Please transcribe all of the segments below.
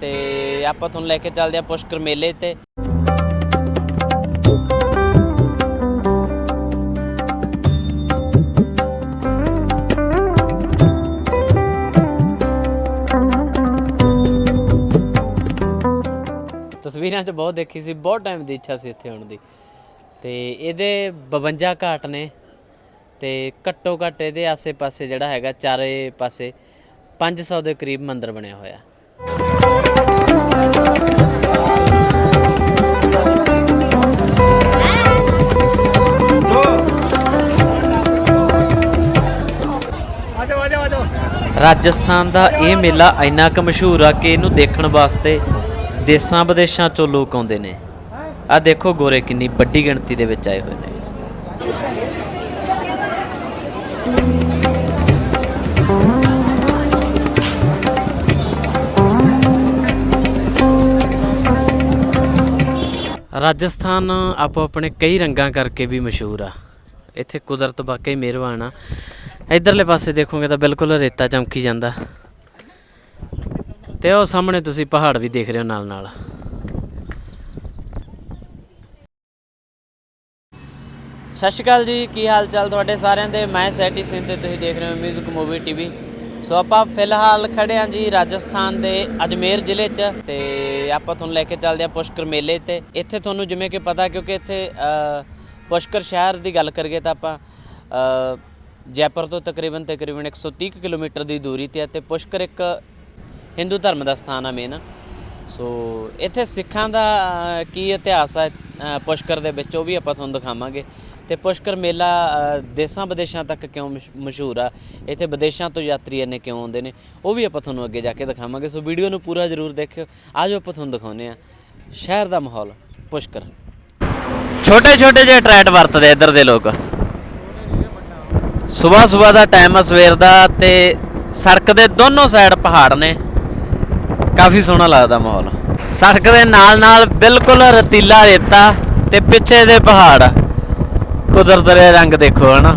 ਤੇ ਆਪਾਂ ਤੁਹਾਨੂੰ ਲੈ ਕੇ ਚੱਲਦੇ ਹਾਂ ਪੁਸ਼ਕਰ ਮੇਲੇ ਤੇ। ਤਸਵੀਰਾਂ 'ਚ ਬਹੁਤ ਦੇਖੀ ਸੀ, ਬਹੁਤ ਟਾਈਮ ਦੀ ਇੱਛਾ ਸੀ ਇੱਥੇ ਆਉਣ ਦੀ। ਤੇ ਇਹਦੇ 52 ਘਾਟ ਨੇ ਤੇ ਘੱਟੋ ਘੱਟ ਇਹਦੇ ਆਸੇ-ਪਾਸੇ ਜਿਹੜਾ ਹੈਗਾ, ਚਾਰੇ ਪਾਸੇ 500 ਦੇ ਕਰੀਬ ਮੰਦਿਰ ਬਣਿਆ ਹੋਇਆ। ਰਾਜਸਥਾਨ ਦਾ ਇਹ ਮੇਲਾ ਇੰਨਾ ਕੁ ਮਸ਼ਹੂਰ ਆ ਕਿ ਇਹਨੂੰ ਦੇਖਣ ਵਾਸਤੇ ਦੇਸਾਂ ਵਿਦੇਸ਼ਾਂ ਚੋਂ ਲੋਕ ਆਉਂਦੇ ਨੇ। ਆ ਦੇਖੋ ਗੋਰੇ ਕਿੰਨੀ ਵੱਡੀ ਗਿਣਤੀ ਦੇ ਵਿੱਚ ਆਏ ਹੋਏ ਨੇ। ਰਾਜਸਥਾਨ ਆਪੋ ਆਪਣੇ ਕਈ ਰੰਗਾਂ ਕਰਕੇ ਵੀ ਮਸ਼ਹੂਰ ਆ। ਇੱਥੇ ਕੁਦਰਤ ਵਾਕਈ ਮਿਹਰਬਾਨ ਆ। ਇਧਰਲੇ ਪਾਸੇ ਦੇਖੋਗੇ ਤਾਂ ਬਿਲਕੁਲ ਰੇਤਾ ਚਮਕੀ ਜਾਂਦਾ। ਤੇ ਉਹ ਸਾਹਮਣੇ ਤੁਸੀਂ ਪਹਾੜ ਵੀ ਦੇਖ ਰਹੇ ਹੋ ਨਾਲ ਨਾਲ ਸਤਿ ਸ਼੍ਰੀ ਅਕਾਲ ਜੀ, ਕੀ ਹਾਲ ਚਾਲ ਤੁਹਾਡੇ ਸਾਰਿਆਂ ਦੇ? ਮੈਂ ਸੈਟੀ ਸਿੰਘ ਤੇ ਤੁਸੀਂ ਦੇਖ ਰਹੇ ਹੋ ਮਿਊਜ਼ਿਕ ਮੂਵੀ ਟੀਵੀ ਸੋ ਆਪਾਂ ਫਿਲਹਾਲ ਖੜੇ ਹਾਂ ਜੀ ਰਾਜਸਥਾਨ ਦੇ ਅਜਮੇਰ ਜ਼ਿਲ੍ਹੇ 'ਚ ਤੇ ਆਪਾਂ ਤੁਹਾਨੂੰ ਲੈ ਕੇ ਚੱਲਦੇ ਹਾਂ ਪੁਸ਼ਕਰ ਮੇਲੇ ਤੇ। ਇੱਥੇ ਤੁਹਾਨੂੰ ਜਿਵੇਂ ਕਿ ਪਤਾ ਕਿਉਂਕਿ ਇੱਥੇ ਪੁਸ਼ਕਰ ਸ਼ਹਿਰ ਦੀ ਗੱਲ ਕਰੀਏ ਤਾਂ ਆਪਾਂ ਜੈਪੁਰ ਤੋਂ ਤਕਰੀਬਨ ਤਕਰੀਬਨ 130 ਕੁ ਕਿਲੋਮੀਟਰ ਦੀ ਦੂਰੀ ਤੇ ਹੈ ਤੇ ਪੁਸ਼ਕਰ ਇੱਕ ਹਿੰਦੂ ਧਰਮ ਦਾ ਸਥਾਨ ਆ ਮੇਨ ਸੋ ਇੱਥੇ ਸਿੱਖਾਂ ਦਾ ਕੀ ਇਤਿਹਾਸ ਹੈ ਪੁਸ਼ਕਰ ਦੇ ਵਿੱਚ, ਉਹ ਵੀ ਆਪਾਂ ਤੁਹਾਨੂੰ ਦਿਖਾਵਾਂਗੇ। ਤੇ ਪੁਸ਼ਕਰ ਮੇਲਾ ਦੇਸਾਂ ਵਿਦੇਸ਼ਾਂ ਤੱਕ ਕਿਉਂ ਮਸ਼- ਮਸ਼ਹੂਰ ਆ? ਇੱਥੇ ਵਿਦੇਸ਼ਾਂ ਤੋਂ ਯਾਤਰੀ ਇੰਨੇ ਕਿਉਂ ਆਉਂਦੇ ਨੇ? ਉਹ ਵੀ ਆਪਾਂ ਤੁਹਾਨੂੰ ਅੱਗੇ ਜਾ ਕੇ ਦਿਖਾਵਾਂਗੇ। ਸੋ ਵੀਡੀਓ ਨੂੰ ਪੂਰਾ ਜ਼ਰੂਰ ਦੇਖਿਓ। ਆਜੋ ਆਪਾਂ ਤੁਹਾਨੂੰ ਦਿਖਾਉਂਦੇ ਆ ਸ਼ਹਿਰ ਦਾ ਮਾਹੌਲ, ਪੁਸ਼ਕਰ। ਛੋਟੇ ਛੋਟੇ ਜਿਹੇ ਟਰੈਟ ਵਰਤਦੇ ਇੱਧਰ ਦੇ ਲੋਕ। ਸਵੇਰ ਸਵੇਰ ਦਾ ਟਾਈਮ ਆ ਸਵੇਰ ਦਾ ਤੇ ਸੜਕ ਦੇ ਦੋਨੋਂ ਸਾਈਡ ਪਹਾੜ ਨੇ। ਕਾਫੀ ਸੋਹਣਾ ਲੱਗਦਾ ਮਾਹੌਲ। ਸੜਕ ਦੇ ਨਾਲ ਨਾਲ ਬਿਲਕੁਲ ਰਤੀਲਾ ਰੇਤਾ ਤੇ ਪਿੱਛੇ ਦੇ ਪਹਾੜ। ਕੁਦਰਤ ਦੇ ਰੰਗ ਦੇਖੋ ਹਨਾ।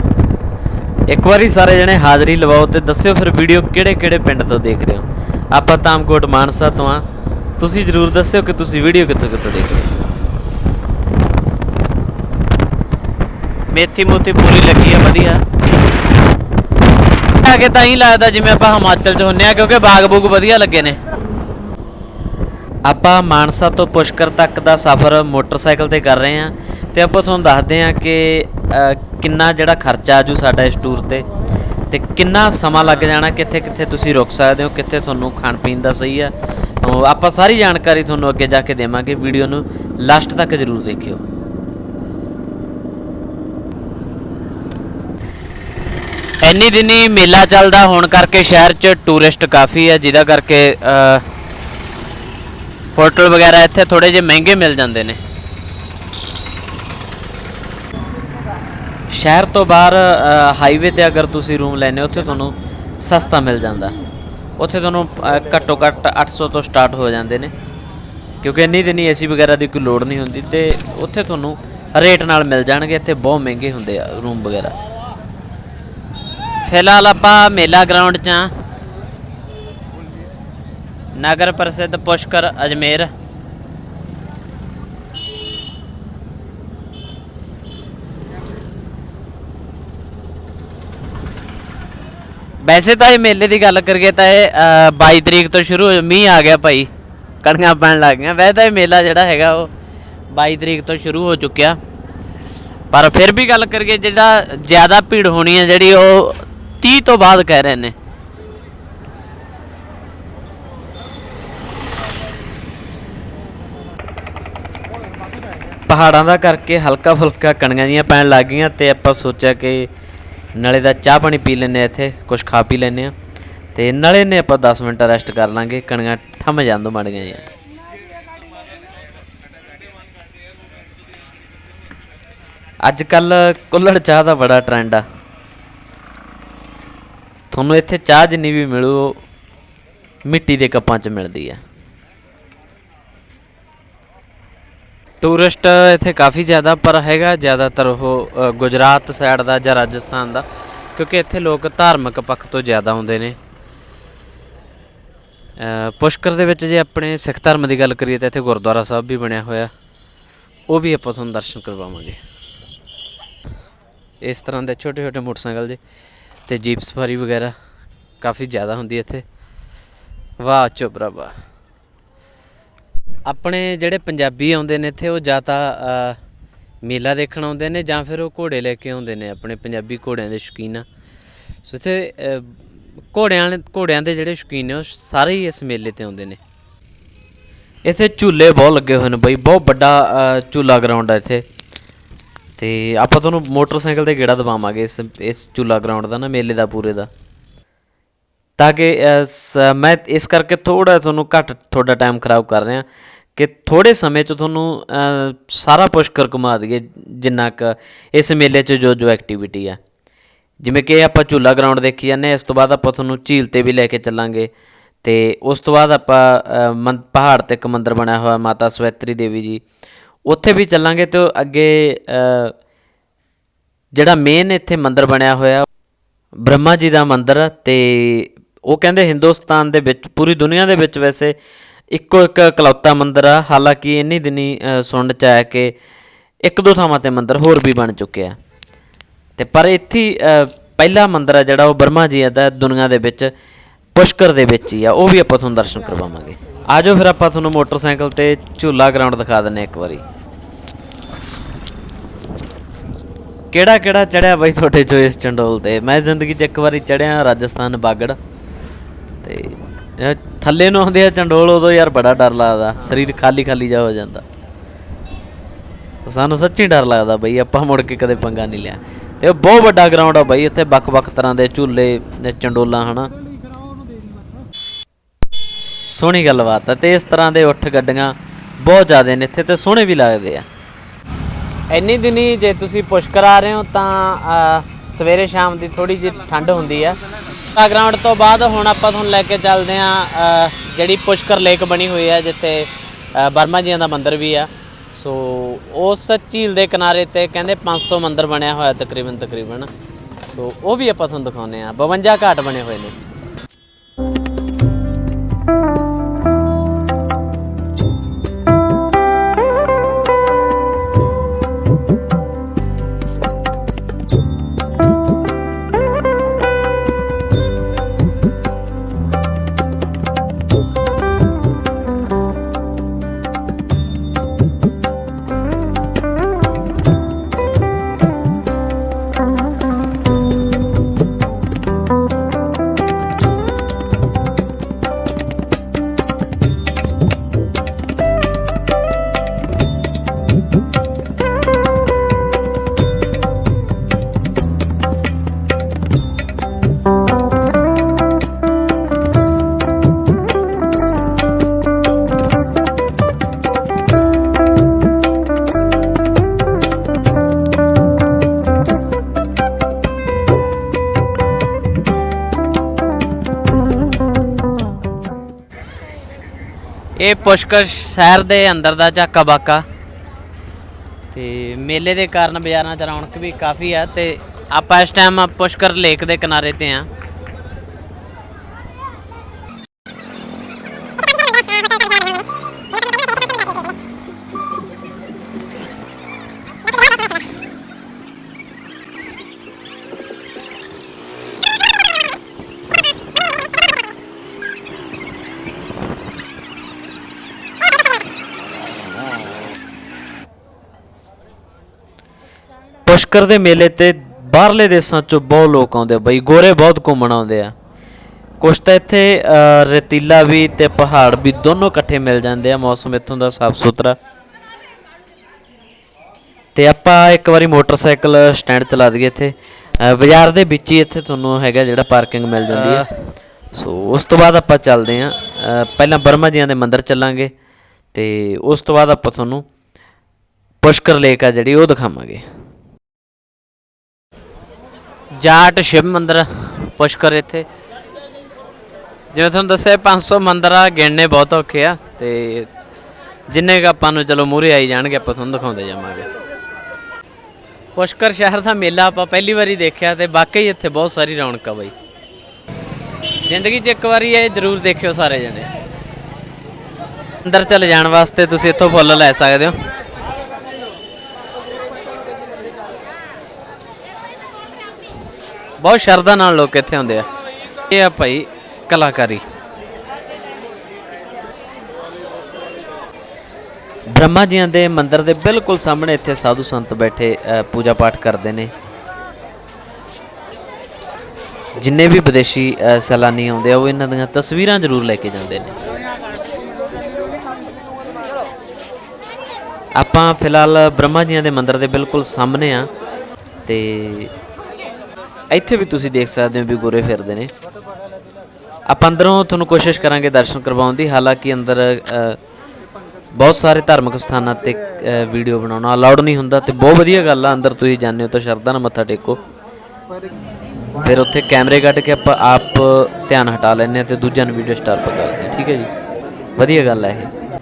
ਇੱਕ ਵਾਰੀ ਸਾਰੇ ਜਣੇ ਹਾਜ਼ਰੀ ਲਵਾਓ ਤੇ ਦੱਸਿਓ ਫਿਰ ਵੀਡੀਓ ਕਿਹੜੇ ਕਿਹੜੇ ਪਿੰਡ ਤੋਂ ਦੇਖ ਰਹੇ ਹੋ। ਆਪਾਂ ਤਾਮਕੋਟ ਮਾਨਸਾ ਤੋਂ ਆ ਤੁਸੀਂ ਜਰੂਰ ਦੱਸਿਓ ਕਿ ਤੁਸੀਂ ਵੀਡੀਓ ਕਿੱਥੋਂ ਕਿੱਥੋਂ ਦੇਖ ਰਹੇ ਹੋ। ਮੇਥੀ ਮੋਥੀ ਪੂਰੀ ਲੱਗੀ ਆ, ਵਧੀਆ। ਆ ਕੇ ਤਾਂ ਹੀ ਲੱਗਦਾ ਜਿਵੇਂ ਆਪਾਂ ਹਿਮਾਚਲ 'ਚ ਹੁੰਨੇ ਆ, ਕਿਉਂਕਿ ਬਾਗ ਬੂਗ ਵਧੀਆ ਲੱਗੇ ਨੇ। ਆਪਾਂ ਮਾਨਸਾ ਤੋਂ ਪੁਸ਼ਕਰ ਤੱਕ ਦਾ ਸਫ਼ਰ ਮੋਟਰਸਾਈਕਲ ਤੇ ਕਰ ਰਹੇ ਹਾਂ ਤੇ ਆਪਾਂ ਤੁਹਾਨੂੰ ਦੱਸਦੇ ਹਾਂ ਕਿ ਕਿੰਨਾ ਜਿਹੜਾ ਖਰਚਾ ਆਜੂ ਸਾਡਾ ਇਸ ਟੂਰ ਤੇ ਤੇ ਕਿੰਨਾ ਸਮਾਂ ਲੱਗ ਜਾਣਾ, ਕਿੱਥੇ ਕਿੱਥੇ ਤੁਸੀਂ ਰੁਕ ਸਕਦੇ ਹੋ, ਕਿੱਥੇ ਤੁਹਾਨੂੰ ਖਾਣ ਪੀਣ ਦਾ ਸਹੀ ਆ। ਤਾਂ ਆਪਾਂ ਸਾਰੀ ਜਾਣਕਾਰੀ ਤੁਹਾਨੂੰ ਅੱਗੇ ਜਾ ਕੇ ਦੇਵਾਂਗੇ, ਵੀਡੀਓ ਨੂੰ ਲਾਸਟ ਤੱਕ ਜ਼ਰੂਰ ਦੇਖਿਓ। ਇੰਨੀ ਦਿਨੀ ਮੇਲਾ ਚੱਲਦਾ ਹੋਣ ਕਰਕੇ ਸ਼ਹਿਰ 'ਚ ਟੂਰਿਸਟ ਕਾਫੀ ਹੈ ਜਿਹਦਾ ਕਰਕੇ ਹੋਟਲ ਵਗੈਰਾ ਇੱਥੇ ਥੋੜੇ ਜਿਹੇ ਮਹਿੰਗੇ ਮਿਲ ਜਾਂਦੇ ਨੇ। ਸ਼ਹਿਰ ਤੋਂ ਬਾਹਰ ਹਾਈਵੇ ਤੇ ਅਗਰ ਤੁਸੀਂ ਰੂਮ ਲੈਨੇ ਹੋ, ਉੱਥੇ ਤੁਹਾਨੂੰ ਸਸਤਾ ਮਿਲ ਜਾਂਦਾ। ਉੱਥੇ ਤੁਹਾਨੂੰ ਘੱਟੋ ਘੱਟ 800 ਤੋਂ ਸਟਾਰਟ ਹੋ ਜਾਂਦੇ ਨੇ। ਕਿਉਂਕਿ ਇੰਨੀ ਦਿਨੀ ਏਸੀ ਵਗੈਰਾ ਦੀ ਕੋਈ ਲੋੜ ਨਹੀਂ ਹੁੰਦੀ ਤੇ ਉੱਥੇ ਤੁਹਾਨੂੰ ਰੇਟ ਨਾਲ ਮਿਲ ਜਾਣਗੇ, ਇੱਥੇ ਬਹੁਤ ਮਹਿੰਗੇ ਹੁੰਦੇ ਆ ਰੂਮ ਵਗੈਰਾ। ਫਿਲਹਾਲ ਆਪਾਂ ਮੇਲਾ ਗਰਾਊਂਡ 'ਚ ਆ ਨਗਰ ਪ੍ਰਸਿੱਧ ਪੁਸ਼ਕਰ ਅਜਮੇਰ। ਵੈਸੇ ਤਾਂ ਇਹ ਮੇਲੇ ਦੀ ਗੱਲ ਕਰੀਏ ਤਾਂ ਇਹ ਅ, 22 ਤਰੀਕ ਤੋਂ ਸ਼ੁਰੂ ਮੀਂਹ ਆ ਗਿਆ ਭਾਈ। ਕਣੀਆਂ ਪੈਣ ਲੱਗ ਗਈਆਂ। ਵੈਸੇ ਤਾਂ ਇਹ ਮੇਲਾ ਜਿਹੜਾ ਹੈਗਾ ਉਹ 22 ਤਰੀਕ ਤੋਂ ਸ਼ੁਰੂ ਹੋ ਚੁੱਕਿਆ। ਪਰ ਫਿਰ ਵੀ ਗੱਲ ਕਰੀਏ ਜਿਹੜਾ ਜ਼ਿਆਦਾ ਭੀੜ ਹੋਣੀ ਹੈ ਜਿਹੜੀ ਉਹ 30 ਤੋਂ ਬਾਅਦ ਕਹਿ ਰਹੇ ਨੇ। ਪਹਾੜਾਂ ਦਾ ਕਰਕੇ ਹਲਕਾ ਫੁਲਕਾ ਕਣੀਆਂ ਜੀਆਂ ਪੈਣ ਲੱਗ ਗਈਆਂ ਤੇ ਆਪਾਂ ਸੋਚਿਆ ਕਿ ਨਾਲੇ ਦਾ ਚਾਹ ਪਾਣੀ ਪੀ ਲੈਨੇ ਆ ਇੱਥੇ ਕੁਝ ਖਾ ਪੀ ਲੈਨੇ ਆ ਤੇ ਨਾਲੇ ਨੇ ਆਪਾਂ 10 ਮਿੰਟ ਰੈਸਟ ਕਰ ਲਾਂਗੇ, ਕਣੀਆਂ ਥੰਮ ਜਾਂਦੋ ਮੜ ਗਈਆਂ ਜੀ ਅੱਜ ਕੱਲ ਕੁੱਲੜ ਚਾਹ ਦਾ ਬੜਾ ਟ੍ਰੈਂਡ ਆ। ਤੁਹਾਨੂੰ ਇੱਥੇ ਚਾਹ ਜਿੰਨੀ ਵੀ ਮਿਲੂ, ਉਹ ਮਿੱਟੀ ਦੇ ਕੱਪਾਂ 'ਚ ਮਿਲਦੀ ਹੈ। ਟੂਰਿਸਟ ਇੱਥੇ ਕਾਫੀ ਜ਼ਿਆਦਾ, ਪਰ ਹੈਗਾ ਜ਼ਿਆਦਾਤਰ ਉਹ ਗੁਜਰਾਤ ਸਾਈਡ ਦਾ ਜਾਂ ਰਾਜਸਥਾਨ ਦਾ, ਕਿਉਂਕਿ ਇੱਥੇ ਲੋਕ ਧਾਰਮਿਕ ਪੱਖ ਤੋਂ ਜ਼ਿਆਦਾ ਆਉਂਦੇ ਨੇ। ਪੁਸ਼ਕਰ ਦੇ ਵਿੱਚ ਜੇ ਆਪਣੇ ਸਿੱਖ ਧਰਮ ਦੀ ਗੱਲ ਕਰੀਏ ਤਾਂ ਇੱਥੇ ਗੁਰਦੁਆਰਾ ਸਾਹਿਬ ਵੀ ਬਣਿਆ ਹੋਇਆ। ਉਹ ਵੀ ਆਪਾਂ ਤੁਹਾਨੂੰ ਦਰਸ਼ਨ ਕਰਵਾਵਾਂਗੇ। ਇਸ ਤਰ੍ਹਾਂ ਦੇ ਛੋਟੇ ਛੋਟੇ ਮੋਟਰਸਾਈਕਲ ਜੇ। ਤੇ ਜੀਪ ਸਫਾਰੀ ਵਗੈਰਾ ਕਾਫੀ ਜ਼ਿਆਦਾ ਹੁੰਦੀ ਹੈ ਇੱਥੇ। ਵਾਹ ਚੋਬਰਾ ਵਾਹ। ਆਪਣੇ ਜਿਹੜੇ ਪੰਜਾਬੀ ਆਉਂਦੇ ਨੇ ਇੱਥੇ, ਉਹ ਜਾਂ ਤਾਂ ਮੇਲਾ ਦੇਖਣ ਆਉਂਦੇ ਨੇ ਜਾਂ ਫਿਰ ਉਹ ਘੋੜੇ ਲੈ ਕੇ ਆਉਂਦੇ ਨੇ ਆਪਣੇ ਪੰਜਾਬੀ ਘੋੜਿਆਂ ਦੇ ਸ਼ੌਕੀਨ। ਆ ਸੋ ਇੱਥੇ ਘੋੜਿਆਂ ਘੋੜਿਆਂ ਦੇ ਜਿਹੜੇ ਸ਼ੌਕੀਨ ਨੇ, ਉਹ ਸਾਰੇ ਹੀ ਇਸ ਮੇਲੇ ਤੇ ਆਉਂਦੇ ਨੇ। ਇੱਥੇ ਝੂਲੇ ਬਹੁਤ ਲੱਗੇ ਹੋਏ ਨੇ ਬਈ, ਬਹੁਤ ਵੱਡਾ ਝੂਲਾ ਗਰਾਊਂਡ ਆ ਇੱਥੇ। ਤੇ ਆਪਾਂ ਤੁਹਾਨੂੰ ਮੋਟਰਸਾਈਕਲ ਤੇ ਗੇੜਾ ਦਵਾਵਾਂਗੇ ਇਸ ਇਸ ਝੂਲਾ ਗਰਾਊਂਡ ਦਾ ਨਾ ਮੇਲੇ ਦਾ ਪੂਰੇ ਦਾ। ਤਾਂ ਕਿ ਸ- ਮੈਂ ਇਸ ਕਰਕੇ ਥੋੜਾ ਤੁਹਾਨੂੰ ਘੱਟ ਤੁਹਾਡਾ ਟਾਈਮ ਖਰਾਬ ਕਰ ਰਿਹਾ ਕਿ ਥੋੜੇ ਸਮੇਂ 'ਚ ਤੁਹਾਨੂੰ ਸਾਰਾ ਪੁਸ਼ਕਰ ਘੁਮਾ ਦਈਏ ਜਿੰਨਾ ਕ ਇਸ ਮੇਲੇ 'ਚ ਜੋ ਜੋ ਐਕਟੀਵਿਟੀ ਆ। ਜਿਵੇਂ ਕਿ ਆਪਾਂ ਝੂਲਾ ਗਰਾਊਂਡ ਦੇਖੀ ਜਾਂਦੇ ਹਾਂ, ਇਸ ਤੋਂ ਬਾਅਦ ਆਪਾਂ ਤੁਹਾਨੂੰ ਝੀਲ ਤੇ ਵੀ ਲੈ ਕੇ ਚੱਲਾਂਗੇ। ਤੇ ਉਸ ਤੋਂ ਬਾਅਦ ਆਪਾਂ ਮੰ- ਪਹਾੜ ਤੇ ਇੱਕ ਮੰਦਿਰ ਬਣਿਆ ਹੋਇਆ ਮਾਤਾ ਸਵੈਤਰੀ ਦੇਵੀ ਜੀ। ਉੱਥੇ ਵੀ ਚੱਲਾਂਗੇ ਤੇ ਅੱਗੇ ਜਿਹੜਾ ਮੇਨ ਇੱਥੇ ਮੰਦਿਰ ਬਣਿਆ ਹੋਇਆ ਬ੍ਰਹਮਾ ਜੀ ਦਾ ਮੰਦਿਰ ਆ ਤੇ ਉਹ ਕਹਿੰਦੇ ਹਿੰਦੁਸਤਾਨ ਦੇ ਵਿੱਚ ਪੂਰੀ ਦੁਨੀਆ ਦੇ ਵਿੱਚ ਵੈਸੇ ਇੱਕੋ ਇੱਕ ਇਕਲੌਤਾ ਮੰਦਿਰ ਆ। ਹਾਲਾਂਕਿ ਇੰਨੀ ਦਿਨੀ ਅ, ਸੁਣਨ ਚ ਆਇਆ ਕਿ ਇੱਕ ਦੋ ਥਾਵਾਂ ਤੇ ਮੰਦਿਰ ਹੋਰ ਵੀ ਬਣ ਚੁੱਕੇ ਆ। ਤੇ ਪਰ ਇੱਥੇ ਪਹਿਲਾ ਮੰਦਿਰ ਆ ਜਿਹੜਾ ਉਹ ਬ੍ਰਹਮਾ ਜੀ ਦਾ ਦੁਨੀਆ ਦੇ ਵਿੱਚ ਪੁਸ਼ਕਰ ਦੇ ਵਿੱਚ ਹੀ ਆ। ਉਹ ਵੀ ਆਪਾਂ ਤੁਹਾਨੂੰ ਦਰਸ਼ਨ ਕਰਵਾਵਾਂਗੇ। ਆਜੋ ਫਿਰ ਆਪਾਂ ਤੁਹਾਨੂੰ ਮੋਟਰਸਾਈਕਲ ਤੇ ਝੂਲਾ ਗਰਾਊਂਡ ਦਿਖਾ ਦਿੰਨੇ ਇੱਕ ਵਾਰੀ। ਕਿਹੜਾ ਕਿਹੜਾ ਚੜਿਆ ਬਾਈ ਤੁਹਾਡੇ ਜੋ ਇਸ ਚੰਡੋਲ ਤੇ? ਮੈਂ ਜ਼ਿੰਦਗੀ 'ਚ ਇੱਕ ਵਾਰੀ ਚੜਿਆ ਰਾਜਸਥਾਨ ਬਾਗੜ। ਤੇ ਥੱਲੇ ਨੂੰ ਆਉਂਦੇ ਆ ਚੰਡੋਲ, ਉਦੋਂ ਯਾਰ ਬੜਾ ਡਰ ਲੱਗਦਾ। ਸਰੀਰ ਖਾਲੀ ਖਾਲੀ ਜਾ ਹੋ ਜਾਂਦਾ। ਸਾਨੂੰ ਸੱਚੀ ਡਰ ਲੱਗਦਾ ਬਈ ਆਪਾਂ ਮੁੜ ਕੇ ਕਦੇ ਪੰਗਾ ਨਹੀਂ ਲਿਆ। ਤੇ ਉਹ ਬਹੁਤ ਵੱਡਾ ਗਰਾਊਂਡ ਆ ਬਈ, ਇੱਥੇ ਵੱਖ-ਵੱਖ ਤਰ੍ਹਾਂ ਦੇ ਝੂਲੇ ਤੇ ਚੰਡੋਲਾਂ, ਹਨਾ। ਸੋਹਣੀ ਗੱਲਬਾਤ ਹੈ ਤੇ ਇਸ ਤਰ੍ਹਾਂ ਦੇ ਉੱਠ ਗੱਡੀਆਂ ਬਹੁਤ ਜ਼ਿਆਦਾ ਨੇ ਇੱਥੇ ਤੇ ਸੋਹਣੇ ਵੀ ਲੱਗਦੇ ਆ। ਇੰਨੀ ਦਿਨੀ ਜੇ ਤੁਸੀਂ ਪੁਸ਼ਕਰ ਆ ਰਹੇ ਹੋ ਤਾਂ ਸਵੇਰੇ ਸ਼ਾਮ ਦੀ ਥੋੜੀ ਜਿਹੀ ਠੰਡ ਹੁੰਦੀ ਆ। ਆ ਗਰਾਊਂਡ ਤੋਂ ਬਾਅਦ ਹੁਣ ਆਪਾਂ ਤੁਹਾਨੂੰ ਲੈ ਕੇ ਚੱਲਦੇ ਆ ਜਿਹੜੀ ਪੁਸ਼ਕਰ ਲੇਕ ਬਣੀ ਹੋਈ ਹੈ ਜਿੱਥੇ ਬਰਮਾ ਜੀਆਂ ਦਾ ਮੰਦਿਰ ਵੀ ਆ। ਸੋ ਉਸ ਝੀਲ ਦੇ ਕਿਨਾਰੇ ਤੇ ਕਹਿੰਦੇ 500 ਮੰਦਿਰ ਬਣਿਆ ਹੋਇਆ ਤਕਰੀਬਨ ਤਕਰੀਬਨ। ਸੋ, ਉਹ ਵੀ ਆਪਾਂ ਤੁਹਾਨੂੰ ਦਿਖਾਉਂਦੇ ਆ 52 ਘਾਟ ਬਣੇ ਹੋਏ ਨੇ। ਇਹ ਪੁਸ਼ਕਰ ਸ਼ਹਿਰ ਦੇ ਅੰਦਰ ਦਾ ਝਾਕਾ ਬਾਕਾ। ਤੇ ਮੇਲੇ ਦੇ ਕਾਰਨ ਬਾਜ਼ਾਰਾਂ 'ਚ ਰੌਣਕ ਵੀ ਕਾਫੀ ਆ ਤੇ ਆਪਾਂ ਇਸ ਟਾਈਮ ਪੁਸ਼ਕਰ ਲੇਕ ਦੇ ਕਿਨਾਰੇ ਤੇ ਆ। ਪੁਸ਼ਕਰ ਦੇ ਮੇਲੇ ਤੇ ਬਾਹਰਲੇ ਦੇਸ਼ਾਂ ਚੋਂ ਬਹੁਤ ਲੋਕ ਆਉਂਦੇ ਆ ਬਈ ਗੋਰੇ ਬਹੁਤ ਘੁੰਮਣ ਆਉਂਦੇ ਆ। ਕੁਛ ਤਾਂ ਇੱਥੇ ਰਤੀਲਾ ਵੀ ਤੇ ਪਹਾੜ ਵੀ ਦੋਨੋਂ ਇਕੱਠੇ ਮਿਲ ਜਾਂਦੇ ਆ ਮੌਸਮ ਇੱਥੋਂ ਦਾ ਸਾਫ਼ ਸੁਥਰਾ। ਤੇ ਆਪਾਂ ਇੱਕ ਵਾਰੀ ਮੋਟਰਸਾਈਕਲ ਸਟੈਂਡ ਚਲਾ ਦਈਏ ਇੱਥੇ। ਅ, ਬਾਜ਼ਾਰ ਦੇ ਵਿੱਚ ਹੀ ਇੱਥੇ ਤੁਹਾਨੂੰ ਹੈਗਾ ਜਿਹੜਾ ਪਾਰਕਿੰਗ ਮਿਲ ਜਾਂਦੀ ਆ। ਸੋ ਉਸ ਤੋਂ ਬਾਅਦ ਆਪਾਂ ਚੱਲਦੇ ਆਂ। ਪਹਿਲਾਂ ਬਰਮਾ ਜੀਆਂ ਦੇ ਮੰਦਿਰ ਚੱਲਾਂਗੇ ਤੇ ਉਸ ਤੋਂ ਬਾਅਦ ਆਪਾਂ ਤੁਹਾਨੂੰ ਪੁਸ਼ਕਰ ਲੇਕ ਆ ਜਿਹੜੀ ਉਹ ਦਿਖਾਵਾਂਗੇ। ਜਾਟ ਸ਼ਿਵ ਮੰਦਿਰ ਪੁਸ਼ਕਰ ਇੱਥੇ। ਜਿਵੇਂ ਤੁਹਾਨੂੰ ਦੱਸਿਆ 500 ਮੰਦਿਰ ਆ, ਗਿਣਨੇ ਬਹੁਤ ਔਖੇ ਆ, ਤੇ ਜਿੰਨੇ ਕ ਆਪਾਂ ਨੂੰ ਚਲੋ ਮੂਹਰੇ ਆਈ ਜਾਣਗੇ, ਆਪਾਂ ਤੁਹਾਨੂੰ ਦਿਖਾਉਂਦੇ ਜਾਵਾਂਗੇ। ਪੁਸ਼ਕਰ ਸ਼ਹਿਰ ਦਾ ਮੇਲਾ ਆਪਾਂ ਪਹਿਲੀ ਵਾਰੀ ਦੇਖਿਆ ਤੇ ਵਾਕਈ ਇੱਥੇ ਬਹੁਤ ਸਾਰੀ ਰੌਣਕ ਆ ਬਈ। ਜ਼ਿੰਦਗੀ 'ਚ ਇੱਕ ਵਾਰੀ ਇਹ ਜ਼ਰੂਰ ਦੇਖਿਓ ਸਾਰੇ ਜਣੇ। ਅੰਦਰ ਚਲੇ ਜਾਣ ਵਾਸਤੇ ਤੁਸੀਂ ਇੱਥੋਂ ਫੁੱਲ ਲੈ ਸਕਦੇ ਹੋ। ਬਹੁਤ ਸ਼ਰਧਾ ਨਾਲ ਲੋਕ ਇੱਥੇ ਆਉਂਦੇ ਆ। ਇਹ ਆ ਭਾਈ ਕਲਾਕਾਰੀ। ਬ੍ਰਹਮਾ ਜੀਆਂ ਦੇ ਮੰਦਿਰ ਦੇ ਬਿਲਕੁਲ ਸਾਹਮਣੇ ਇੱਥੇ ਸਾਧੂ ਸੰਤ ਬੈਠੇ ਪੂਜਾ ਪਾਠ ਕਰਦੇ ਨੇ। ਜਿੰਨੇ ਵੀ ਵਿਦੇਸ਼ੀ ਸੈਲਾਨੀ ਆਉਂਦੇ ਆ, ਉਹ ਇਹਨਾਂ ਦੀਆਂ ਤਸਵੀਰਾਂ ਜ਼ਰੂਰ ਲੈ ਕੇ ਜਾਂਦੇ ਨੇ। ਆਪਾਂ ਫਿਲਹਾਲ ਬ੍ਰਹਮਾ ਜੀਆਂ ਦੇ ਮੰਦਿਰ ਦੇ ਬਿਲਕੁਲ ਸਾਹਮਣੇ ਆ ਤੇ ਇੱਥੇ ਵੀ ਤੁਸੀਂ ਦੇਖ ਸਕਦੇ ਹੋ ਵੀ ਗੋਰੇ ਫਿਰਦੇ ਨੇ। ਆਪਾਂ ਅੰਦਰੋਂ ਤੁਹਾਨੂੰ ਕੋਸ਼ਿਸ਼ ਕਰਾਂਗੇ ਦਰਸ਼ਨ ਕਰਵਾਉਣ ਦੀ। ਹਾਲਾਂਕਿ ਅੰਦਰ ਬਹੁਤ ਸਾਰੇ ਧਾਰਮਿਕ ਸਥਾਨਾਂ ਤੇ ਵੀਡੀਓ ਬਣਾਉਣਾ ਅਲਾਉਡ ਨਹੀਂ ਹੁੰਦਾ ਤੇ ਬਹੁਤ ਵਧੀਆ ਗੱਲ ਆ। ਅੰਦਰ ਤੁਸੀਂ ਜਾਂਦੇ ਹੋ ਤਾਂ ਸ਼ਰਧਾ ਨਾਲ ਮੱਥਾ ਟੇਕੋ। ਫਿਰ ਉੱਥੇ ਕੈਮਰੇ ਕੱਢ ਕੇ ਆਪਾਂ ਆਪ ਧਿਆਨ ਹਟਾ ਲੈਂਦੇ ਆ ਤੇ ਦੂਜਿਆਂ ਨੂੰ ਵੀਡੀਓ ਸਟਾਰਪ ਕਰਦੇ ਆ ਠੀਕ ਹੈ ਜੀ? ਵਧੀਆ ਗੱਲ ਹੈ ਇਹ।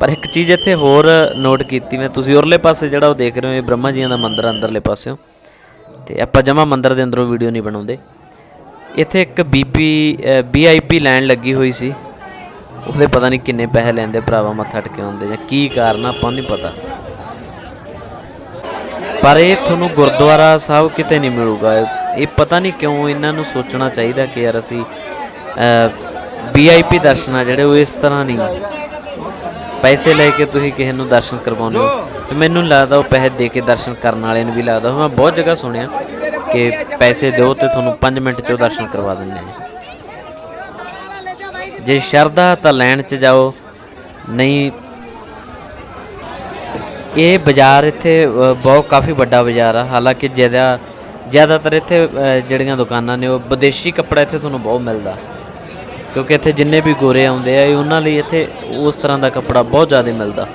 ਪਰ ਇੱਕ ਚੀਜ਼ ਇੱਥੇ ਹੋਰ ਨੋਟ ਕੀਤੀ ਮੈਂ। ਤੁਸੀਂ ਉਰਲੇ ਪਾਸੇ ਜਿਹੜਾ ਉਹ ਦੇਖ ਰਹੇ ਹੋ, ਇਹ ਬ੍ਰਹਮਾ ਜੀਆਂ ਦਾ ਮੰਦਿਰ ਅੰਦਰਲੇ ਪਾਸਿਓਂ। ਤੇ ਆਪਾਂ ਜਮਾ ਮੰਦਰ ਦੇ ਅੰਦਰੋਂ ਵੀਡੀਓ ਨਹੀਂ ਬਣਾਉਂਦੇ। ਇੱਥੇ ਇੱਕ ਬੀਪੀ ਵੀਆਈਪੀ ਲਾਈਨ ਲੱਗੀ ਹੋਈ ਸੀ। ਉਹਦੇ ਪਤਾ ਨਹੀਂ ਕਿੰਨੇ ਪੈਸੇ ਲੈਂਦੇ ਭਰਾਵਾ ਮੱਥਾ ਟਕੇ ਆਉਂਦੇ ਜਾਂ ਕੀ ਕਾਰਨ ਆਪਾਂ ਨਹੀਂ ਪਤਾ। ਪਰ ਇਹ ਤੁਹਾਨੂੰ ਗੁਰਦੁਆਰਾ ਸਾਹਿਬ ਕਿਤੇ ਨਹੀਂ ਮਿਲੂਗਾ। ਇਹ- ਇਹ ਪਤਾ ਨਹੀਂ ਕਿਉਂ ਇਹਨਾਂ ਨੂੰ ਸੋਚਣਾ ਚਾਹੀਦਾ ਕਿ ਯਾਰ ਅਸੀਂ ਵੀਆਈਪੀ ਦਰਸ਼ਨ ਆ ਜਿਹੜੇ ਉਹ ਇਸ ਤਰ੍ਹਾਂ ਨਹੀਂ। ਪੈਸੇ ਲੈ ਕੇ ਤੁਸੀਂ ਕਿਸੇ ਨੂੰ ਦਰਸ਼ਨ ਕਰਵਾਉਂਦੇ ਹੋ। ਤੇ ਮੈਨੂੰ ਲੱਗਦਾ ਉਹ ਪੈਸੇ ਦੇ ਕੇ ਦਰਸ਼ਨ ਕਰਨ ਵਾਲੇ ਨੂੰ ਵੀ ਲੱਗਦਾ ਮੈਂ ਬਹੁਤ ਜਗ੍ਹਾ ਸੁਣਿਆ ਕਿ ਪੈਸੇ ਦਿਓ ਤੇ ਤੁਹਾਨੂੰ 5 ਮਿੰਟ 'ਚ ਉਹ ਦਰਸ਼ਨ ਕਰਵਾ ਦਿੰਦੇ ਨੇ ਜੇ ਸ਼ਰਧਾ ਤਾਂ ਲੈਣ 'ਚ ਜਾਓ, ਨਹੀਂ, ਇਹ ਬਾਜ਼ਾਰ ਇੱਥੇ ਬਹੁਤ ਕਾਫੀ ਵੱਡਾ ਬਾਜ਼ਾਰ ਆ। ਹਾਲਾਂਕਿ ਜਿਹਦਾ ਜ਼ਿਆਦਾਤਰ ਇੱਥੇ ਜਿਹੜੀਆਂ ਦੁਕਾਨਾਂ ਨੇ, ਉਹ ਵਿਦੇਸ਼ੀ ਕੱਪੜਾ ਇੱਥੇ ਤੁਹਾਨੂੰ ਬਹੁਤ ਮਿਲਦਾ। ਕਿਉਂਕਿ ਇੱਥੇ ਜਿੰਨੇ ਵੀ ਗੋਰੇ ਆਉਂਦੇ ਆ ਉਹਨਾਂ ਲਈ ਇੱਥੇ ਉਸ ਤਰ੍ਹਾਂ ਦਾ ਕੱਪੜਾ ਬਹੁਤ ਜ਼ਿਆਦਾ ਮਿਲਦਾ।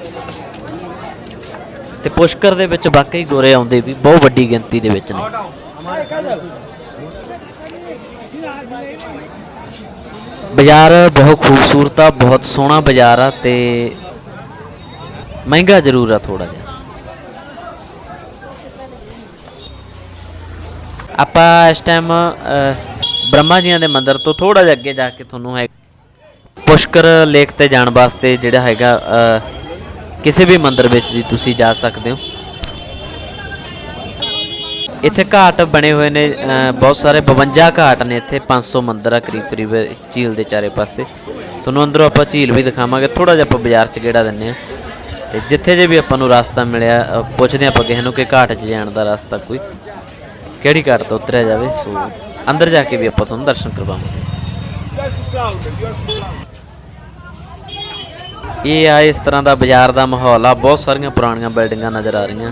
ਤੇ ਪੁਸ਼ਕਰ ਦੇ ਵਿੱਚ ਵਾਕਈ ਗੋਰੇ ਆਉਂਦੇ ਵੀ ਬਹੁਤ ਵੱਡੀ ਗਿਣਤੀ ਦੇ ਵਿੱਚ ਨੇ। ਬਾਜ਼ਾਰ ਬਹੁਤ ਖੂਬਸੂਰਤ ਆ, ਬਹੁਤ ਸੋਹਣਾ ਬਾਜ਼ਾਰ ਆ ਤੇ ਮਹਿੰਗਾ ਜ਼ਰੂਰ ਆ ਥੋੜਾ ਜਿਹਾ। ਆਪਾਂ ਇਸ ਟਾਈਮ ਬ੍ਰਹਮਾ ਜੀਆਂ ਦੇ ਮੰਦਿਰ ਤੋਂ ਥੋੜਾ ਜਿਹਾ ਅੱਗੇ ਜਾ ਕੇ ਤੁਹਾਨੂੰ ਹੈ ਪੁਸ਼ਕਰ ਲੇਕ ਤੇ ਜਾਣ ਵਾਸਤੇ ਜਿਹੜਾ ਹੈਗਾ ਕਿਸੇ ਵੀ ਮੰਦਿਰ ਵਿੱਚ ਦੀ ਤੁਸੀਂ ਜਾ ਸਕਦੇ ਹੋ। ਇੱਥੇ ਘਾਟ ਬਣੇ ਹੋਏ ਨੇ ਬਹੁਤ ਸਾਰੇ 52 ਘਾਟ ਨੇ ਇੱਥੇ 500 ਮੰਦਿਰ ਆ ਕਰੀਬ ਕਰੀਬ ਝੀਲ ਦੇ ਚਾਰੇ ਪਾਸੇ। ਤੁਹਾਨੂੰ ਅੰਦਰੋਂ ਆਪਾਂ ਝੀਲ ਵੀ ਦਿਖਾਵਾਂਗੇ ਥੋੜਾ ਜਿਹਾ ਆਪਾਂ ਬਾਜ਼ਾਰ 'ਚ ਗੇੜਾ ਦਿੰਨੇ ਆ ਤੇ ਜਿੱਥੇ ਜੇ ਵੀ ਆਪਾਂ ਨੂੰ ਰਸਤਾ ਮਿਲਿਆ ਅ, ਪੁੱਛਦੇ ਆਪਾਂ ਕਿਸੇ ਨੂੰ ਕਿ ਘਾਟ 'ਚ ਜਾਣ ਦਾ ਰਸਤਾ ਕੋਈ। ਕਿਹੜੀ ਘਾਟ ਤੋਂ ਉਤਰਿਆ ਜਾਵੇ ਸੋ ਅੰਦਰ ਜਾ ਕੇ ਵੀ ਆਪਾਂ ਤੁਹਾਨੂੰ ਦਰਸ਼ਨ ਕਰਵਾਵਾਂਗੇ। ਇਹ ਆ ਇਸ ਤਰ੍ਹਾਂ ਦਾ ਬਾਜ਼ਾਰ ਦਾ ਮਾਹੌਲ ਆ। ਬਹੁਤ ਸਾਰੀਆਂ ਪੁਰਾਣੀਆਂ ਬਿਲਡਿੰਗਾਂ ਨਜ਼ਰ ਆ ਰਹੀਆਂ।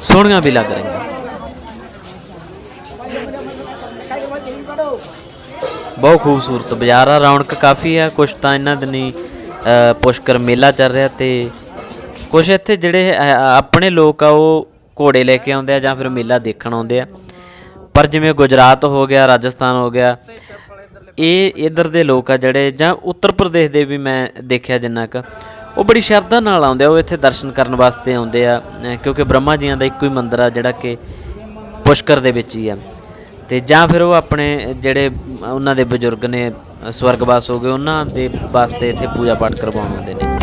ਸੋਹਣੀਆਂ ਵੀ ਲੱਗ ਰਹੀਆਂ। ਬਹੁਤ ਖੂਬਸੂਰਤ ਬਾਜ਼ਾਰ ਆ। ਰੌਣਕ ਕਾਫੀ ਆ। ਕੁਛ ਤਾਂ ਇਹਨਾਂ ਦਿਨੀ ਅ, ਪੁਸ਼ਕਰ ਮੇਲਾ ਚੱਲ ਰਿਹਾ ਤੇ ਕੁਛ ਇੱਥੇ ਜਿਹੜੇ ਆਪਣੇ ਲੋਕ ਆ ਉਹ ਘੋੜੇ ਲੈ ਕੇ ਆਉਂਦੇ ਆ ਜਾਂ ਫਿਰ ਮੇਲਾ ਦੇਖਣ ਆਉਂਦੇ ਆ। ਪਰ ਜਿਵੇਂ ਗੁਜਰਾਤ ਹੋ ਗਿਆ ਰਾਜਸਥਾਨ ਹੋ ਗਿਆ ਇਹ ਇਧਰ ਦੇ ਲੋਕ ਆ ਜਿਹੜੇ, ਜਾਂ ਉੱਤਰ ਪ੍ਰਦੇਸ਼ ਦੇ ਵੀ ਮੈਂ ਦੇਖਿਆ ਜਿੰਨਾ ਕ, ਉਹ ਬੜੀ ਸ਼ਰਧਾ ਨਾਲ ਆਉਂਦੇ ਆ, ਉਹ ਇੱਥੇ ਦਰਸ਼ਨ ਕਰਨ ਵਾਸਤੇ ਆਉਂਦੇ ਆ ਕਿਉਂਕਿ ਬ੍ਰਹਮਾ ਜੀਆਂ ਦਾ ਇੱਕੋ ਹੀ ਮੰਦਿਰ ਆ ਜਿਹੜਾ ਕਿ ਪੁਸ਼ਕਰ ਦੇ ਵਿੱਚ ਹੀ ਆ। ਤੇ ਜਾਂ ਫਿਰ ਉਹ ਆਪਣੇ ਜਿਹੜੇ ਉਹਨਾਂ ਦੇ ਬਜ਼ੁਰਗ ਨੇ, ਸਵਰਗਵਾਸ ਹੋ ਗਏ, ਉਹਨਾਂ ਦੇ ਵਾਸਤੇ ਇੱਥੇ ਪੂਜਾ ਪਾਠ ਕਰਵਾਉਣ ਆਉਂਦੇ ਨੇ।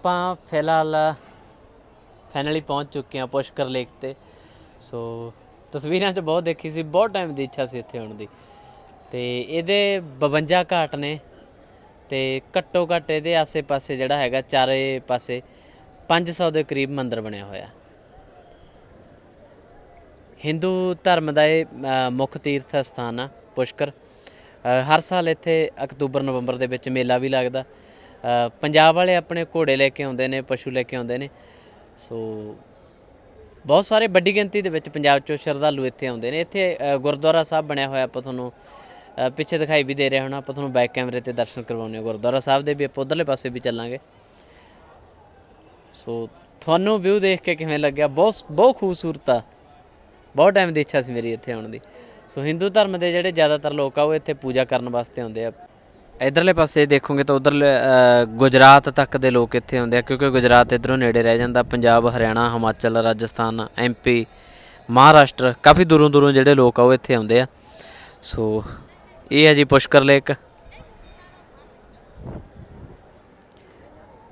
ਆਪਾਂ ਫਿਲਹਾਲ ਫਾਈਨਲੀ ਪਹੁੰਚ ਚੁੱਕੇ ਹਾਂ ਪੁਸ਼ਕਰ ਲੇਕ ਤੇ। ਸੋ ਤਸਵੀਰਾਂ 'ਚ ਬਹੁਤ ਦੇਖੀ ਸੀ, ਬਹੁਤ ਟਾਈਮ ਦੀ ਇੱਛਾ ਸੀ ਇੱਥੇ ਆਉਣ ਦੀ। ਤੇ ਇਹਦੇ 52 ਘਾਟ ਨੇ ਤੇ ਘੱਟੋ ਘੱਟ ਇਹਦੇ ਆਸੇ-ਪਾਸੇ ਜਿਹੜਾ ਹੈਗਾ, ਚਾਰੇ ਪਾਸੇ 500 ਦੇ ਕਰੀਬ ਮੰਦਿਰ ਬਣਿਆ ਹੋਇਆ। ਹਿੰਦੂ ਧਰਮ ਦਾ ਇਹ ਮੁੱਖ ਤੀਰਥ ਸਥਾਨ ਆ ਪੁਸ਼ਕਰ। ਹਰ ਸਾਲ ਇੱਥੇ ਅਕਤੂਬਰ ਨਵੰਬਰ ਦੇ ਵਿੱਚ ਮੇਲਾ ਵੀ ਲੱਗਦਾ। ਪੰਜਾਬ ਵਾਲੇ ਆਪਣੇ ਘੋੜੇ ਲੈ ਕੇ ਆਉਂਦੇ ਨੇ, ਪਸ਼ੂ ਲੈ ਕੇ ਆਉਂਦੇ ਨੇ। ਸੋ, ਬਹੁਤ ਸਾਰੇ ਵੱਡੀ ਗਿਣਤੀ ਦੇ ਵਿੱਚ ਪੰਜਾਬ ਚੋਂ ਸ਼ਰਧਾਲੂ ਇੱਥੇ ਆਉਂਦੇ ਨੇ। ਇੱਥੇ ਗੁਰਦੁਆਰਾ ਸਾਹਿਬ ਬਣਿਆ ਹੋਇਆ, ਆਪਾਂ ਤੁਹਾਨੂੰ ਪਿੱਛੇ ਦਿਖਾਈ ਵੀ ਦੇ ਰਿਹਾ ਹੁਣ, ਆਪਾਂ ਤੁਹਾਨੂੰ ਬੈਕ ਕੈਮਰੇ ਤੇ ਦਰਸ਼ਨ ਕਰਵਾਉਂਦੇ ਹਾਂ। ਗੁਰਦੁਆਰਾ ਸਾਹਿਬ ਦੇ ਵੀ ਆਪਾਂ ਉਧਰਲੇ ਪਾਸੇ ਵੀ ਚੱਲਾਂਗੇ। ਸੋ, ਤੁਹਾਨੂੰ ਵਿਊ ਦੇਖ ਕੇ ਕਿਵੇਂ ਲੱਗਿਆ? ਬਹੁਤ ਬਹੁਤ ਖੂਬਸੂਰਤ ਆ। ਬਹੁਤ ਟਾਈਮ ਦੀ ਇੱਛਾ ਸੀ ਮੇਰੀ ਇੱਥੇ ਆਉਣ ਦੀ। ਸੋ, ਹਿੰਦੂ ਧਰਮ ਦੇ ਜਿਹੜੇ ਜ਼ਿਆਦਾਤਰ ਲੋਕ ਆ, ਉਹ ਇੱਥੇ ਪੂਜਾ ਕਰਨ ਵਾਸਤੇ ਆਉਂਦੇ ਆ। ਇਧਰਲੇ ਪਾਸੇ ਦੇਖੋਗੇ ਤਾਂ ਉਧਰਲੇ ਗੁਜਰਾਤ ਤੱਕ ਦੇ ਲੋਕ ਇੱਥੇ ਆਉਂਦੇ ਆ, ਕਿਉਂਕਿ ਗੁਜਰਾਤ ਇਧਰੋਂ ਨੇੜੇ ਰਹਿ ਜਾਂਦਾ, ਪੰਜਾਬ, ਹਰਿਆਣਾ, ਹਿਮਾਚਲ, ਰਾਜਸਥਾਨ ਐਮਪੀ ਮਹਾਰਾਸ਼ਟਰ, ਕਾਫੀ ਦੂਰੋਂ ਦੂਰੋਂ ਜਿਹੜੇ ਲੋਕ ਆ ਉਹ ਇੱਥੇ ਆਉਂਦੇ ਆ। ਸੋ, ਇਹ ਹੈ ਜੀ ਪੁਸ਼ਕਰ ਲੇਕ।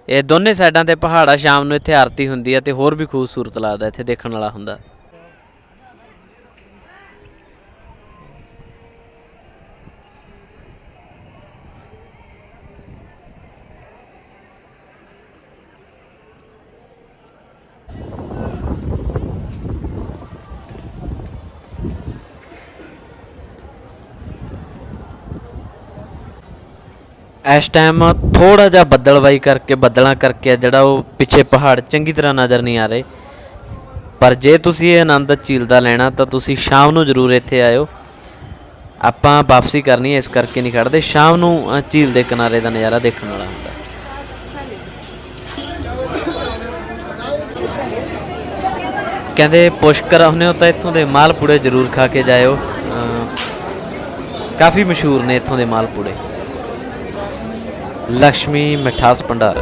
ਇਹ ਦੋਨੇ ਸਾਈਡਾਂ ਤੇ ਪਹਾੜਾ ਸ਼ਾਮ ਨੂੰ ਇੱਥੇ ਆਰਤੀ ਹੁੰਦੀ ਹੈ ਤੇ ਹੋਰ ਵੀ ਖੂਬਸੂਰਤ ਲੱਗਦਾ ਇੱਥੇ ਦੇਖਣ ਵਾਲਾ ਹੁੰਦਾ। ਇਸ ਟਾਈਮ ਥੋੜਾ ਜਿਹਾ ਬੱਦਲਵਾਈ ਕਰਕੇ, ਬੱਦਲਾਂ ਕਰਕੇ ਜਿਹੜਾ ਉਹ ਪਿੱਛੇ ਪਹਾੜ ਚੰਗੀ ਤਰ੍ਹਾਂ ਨਜ਼ਰ ਨਹੀਂ ਆ ਰਹੇ। ਪਰ ਜੇ ਤੁਸੀਂ ਇਹ ਆਨੰਦ ਝੀਲ ਦਾ ਲੈਣਾ, ਤਾਂ ਤੁਸੀਂ ਸ਼ਾਮ ਨੂੰ ਜ਼ਰੂਰ ਇੱਥੇ ਆਇਓ। ਆਪਾਂ ਵਾਪਸੀ ਕਰਨੀ ਹੈ, ਇਸ ਕਰਕੇ ਨਹੀਂ ਖੜਦੇ ਸ਼ਾਮ ਨੂੰ ਝੀਲ ਦੇ ਕਿਨਾਰੇ ਦਾ ਨਜ਼ਾਰਾ ਦੇਖਣ ਵਾਲਾ ਹੁੰਦਾ। ਕਹਿੰਦੇ ਪੁਸ਼ਕਰ ਆਉਂਦੇ ਹੋ ਤਾਂ ਇੱਥੋਂ ਦੇ ਮਾਲਪੂੜੇ ਜ਼ਰੂਰ ਖਾ ਕੇ ਜਾਇਓ। ਕਾਫੀ ਮਸ਼ਹੂਰ ਨੇ ਇੱਥੋਂ ਦੇ ਮਾਲਪੂੜੇ। ਲక్ష్ਮੀ ਮਿਠਾਸ ਭੰਡਾਰ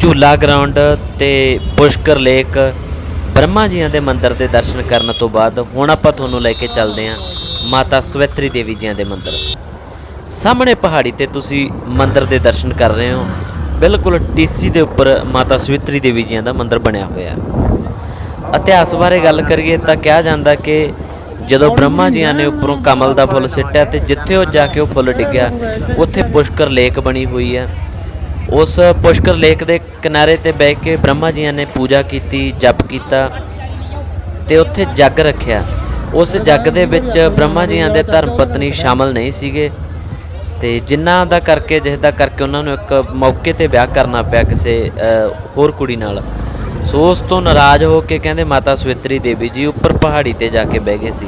ਝੂਲਾ ਗਰਾਊਂਡ ਤੇ ਪੁਸ਼ਕਰ ਲੇਕ ਬ੍ਰਹਮਾ ਜੀਆਂ ਦੇ ਮੰਦਿਰ ਦੇ ਦਰਸ਼ਨ ਕਰਨ ਤੋਂ ਬਾਅਦ ਹੁਣ ਆਪਾਂ ਤੁਹਾਨੂੰ ਲੈ ਕੇ ਚੱਲਦੇ ਹਾਂ ਮਾਤਾ ਸਵਿਤਰੀ ਦੇਵੀ ਜੀਆਂ ਦੇ ਮੰਦਿਰ। ਸਾਹਮਣੇ ਪਹਾੜੀ ਤੇ ਤੁਸੀਂ ਮੰਦਿਰ ਦੇ ਦਰਸ਼ਨ ਕਰ ਰਹੇ ਹੋ। ਬਿਲਕੁਲ ਟੀਸੀ ਦੇ ਉੱਪਰ ਮਾਤਾ ਸਵਿਤਰੀ ਦੇਵੀ ਜੀਆਂ ਦਾ ਮੰਦਿਰ ਬਣਿਆ ਹੋਇਆ। ਹੈ ਇਤਿਹਾਸ ਬਾਰੇ ਗੱਲ ਕਰੀਏ ਤਾਂ ਕਿਹਾ ਜਾਂਦਾ ਕਿ ਜਦੋਂ ਬ੍ਰਹਮਾ ਜੀਆਂ ਨੇ ਉੱਪਰੋਂ ਕਮਲ ਦਾ ਫੁੱਲ ਸਿੱਟਿਆ ਤੇ ਜਿੱਥੇ ਉਹ ਜਾ ਕੇ ਉਹ ਫੁੱਲ ਡਿੱਗਿਆ, ਉੱਥੇ ਪੁਸ਼ਕਰ ਲੇਕ ਬਣੀ ਹੋਈ ਹੈ। ਉਸ ਪੁਸ਼ਕਰ ਲੇਕ ਦੇ ਕਿਨਾਰੇ ਤੇ ਬਹਿ ਕੇ ਬ੍ਰਹਮਾ ਜੀਆਂ ਨੇ ਪੂਜਾ ਕੀਤੀ, ਜਪ ਕੀਤਾ ਤੇ ਉੱਥੇ ਜੱਗ ਰੱਖਿਆ। ਉਸ ਜੱਗ ਦੇ ਵਿੱਚ ਬ੍ਰਹਮਾ ਜੀਆਂ ਦੇ ਧਰਮ ਪਤਨੀ ਸ਼ਾਮਲ ਨਹੀਂ ਸੀਗੇ। ਤੇ ਜਿਨ੍ਹਾਂ ਦਾ ਕਰਕੇ ਜਿਸ ਦਾ ਕਰਕੇ ਉਹਨਾਂ ਨੂੰ ਇੱਕ ਮੌਕੇ ਤੇ ਵਿਆਹ ਕਰਨਾ ਪਿਆ ਕਿਸੇ ਹੋਰ ਕੁੜੀ ਨਾਲ। ਸੋ ਉਸ ਤੋਂ ਨਾਰਾਜ਼ ਹੋ ਕੇ ਕਹਿੰਦੇ ਮਾਤਾ ਸਵਿਤਰੀ ਦੇਵੀ ਜੀ ਉੱਪਰ ਪਹਾੜੀ ਤੇ ਜਾ ਕੇ ਬਹਿ ਗਏ ਸੀ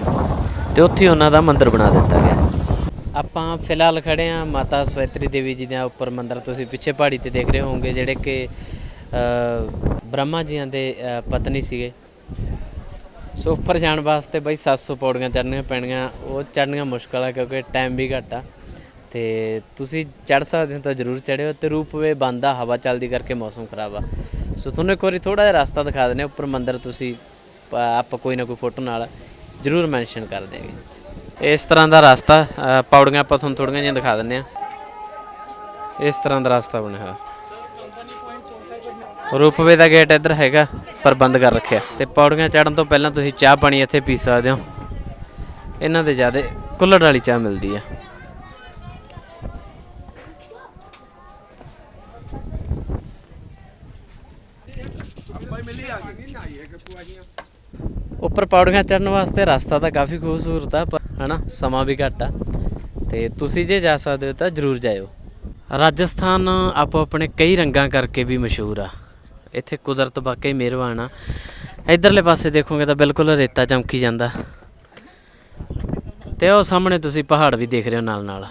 ਤੇ ਉੱਥੇ ਉਹਨਾਂ ਦਾ ਮੰਦਿਰ ਬਣਾ ਦਿੱਤਾ ਗਿਆ। ਆਪਾਂ ਫਿਲਹਾਲ ਖੜੇ ਆ ਮਾਤਾ ਸਵਿਤਰੀ ਦੇਵੀ ਜੀ ਦੇ ਉੱਪਰ ਮੰਦਿਰ। ਤੁਸੀਂ ਪਿੱਛੇ ਪਹਾੜੀ ਤੇ ਦੇਖ ਰਹੇ ਹੋਵੋਗੇ ਜਿਹੜੇ ਕਿ ਬ੍ਰਹਮਾ ਜੀਆਂ ਦੇ ਪਤਨੀ ਸੀਗੇ। ਸੋ ਉੱਪਰ ਜਾਣ ਵਾਸਤੇ ਬਈ 700 ਪੌੜੀਆਂ ਚੜ੍ਹਨੀਆਂ ਪੈਣੀਆਂ ਉਹ ਚੜ੍ਹਨੀਆਂ ਮੁਸ਼ਕਲ ਆ ਕਿਉਂਕਿ ਟਾਈਮ ਵੀ ਘੱਟ ਆ। ਤੇ ਤੁਸੀਂ ਚੜ੍ਹ ਸਕਦੇ ਹੋ ਤਾਂ ਜ਼ਰੂਰ ਚੜ੍ਹਿਓ ਤੇ ਰੂਪਵੇ ਬੰਦ ਹਵਾ ਚੱਲਦੀ ਕਰਕੇ ਮੌਸਮ ਖਰਾਬ ਆ। ਸੋ ਤੁਹਾਨੂੰ ਇੱਕ ਵਾਰੀ ਥੋੜਾ ਜਿਹਾ ਰਸਤਾ ਦਿਖਾ ਦਿੰਦੇ ਹਾਂ ਉੱਪਰ ਮੰਦਿਰ ਤੁਸੀਂ ਆਪਾਂ ਕੋਈ ਨਾ ਕੋਈ ਫੋਟੋ ਨਾਲ ਜ਼ਰੂਰ ਮੈਂਸ਼ਨ ਕਰ ਦੇਗੇ ਇਸ ਤਰ੍ਹਾਂ ਦਾ ਰਸਤਾ ਅ, ਪੌੜੀਆਂ ਆਪਾਂ ਤੁਹਾਨੂੰ ਥੋੜੀਆਂ ਜਿਹੀਆਂ ਦਿਖਾ ਦਿੰਦੇ ਆ ਇਸ ਤਰ੍ਹਾਂ ਦਾ ਰਸਤਾ ਬਣਿਆ ਹੋਇਆ। ਰੂਪਵੇ ਦਾ ਗੇਟ ਇੱਧਰ ਹੈਗਾ ਪਰ ਬੰਦ ਕਰ ਰੱਖਿਆ। ਤੇ ਪੌੜੀਆਂ ਚੜਨ ਤੋਂ ਪਹਿਲਾਂ ਤੁਸੀਂ ਚਾਹ ਪਾਣੀ ਇੱਥੇ ਪੀ ਸਕਦੇ ਹੋ। ਇਹਨਾਂ ਦੇ ਜ਼ਿਆਦਾ ਕੁੱਲੜ ਵਾਲੀ ਚਾਹ ਮਿਲਦੀ ਆ। ਉੱਪਰ ਪੌੜੀਆਂ ਚੜਨ ਵਾਸਤੇ ਰਸਤਾ ਤਾਂ ਕਾਫੀ ਖੂਬਸੂਰਤ ਆ, ਪਰ ਹਨਾ, ਸਮਾਂ ਵੀ ਘੱਟ ਆ। ਤੇ ਤੁਸੀਂ ਜੇ ਜਾ ਸਕਦੇ ਹੋ ਤਾਂ ਜ਼ਰੂਰ ਜਾਇਓ। ਰਾਜਸਥਾਨ ਆਪੋ ਆਪਣੇ ਕਈ ਰੰਗਾਂ ਕਰਕੇ ਵੀ ਮਸ਼ਹੂਰ ਆ। ਇੱਥੇ ਕੁਦਰਤ ਵਾਕਈ ਮਿਹਰਬਾਨ ਆ। ਇਧਰਲੇ ਪਾਸੇ ਦੇਖੋਗੇ ਤਾਂ ਬਿਲਕੁਲ ਰੇਤਾ ਚਮਕੀ ਜਾਂਦਾ। ਤੇ ਉਹ ਸਾਹਮਣੇ ਤੁਸੀਂ ਪਹਾੜ ਵੀ ਦੇਖ ਰਹੇ ਹੋ ਨਾਲ ਨਾਲ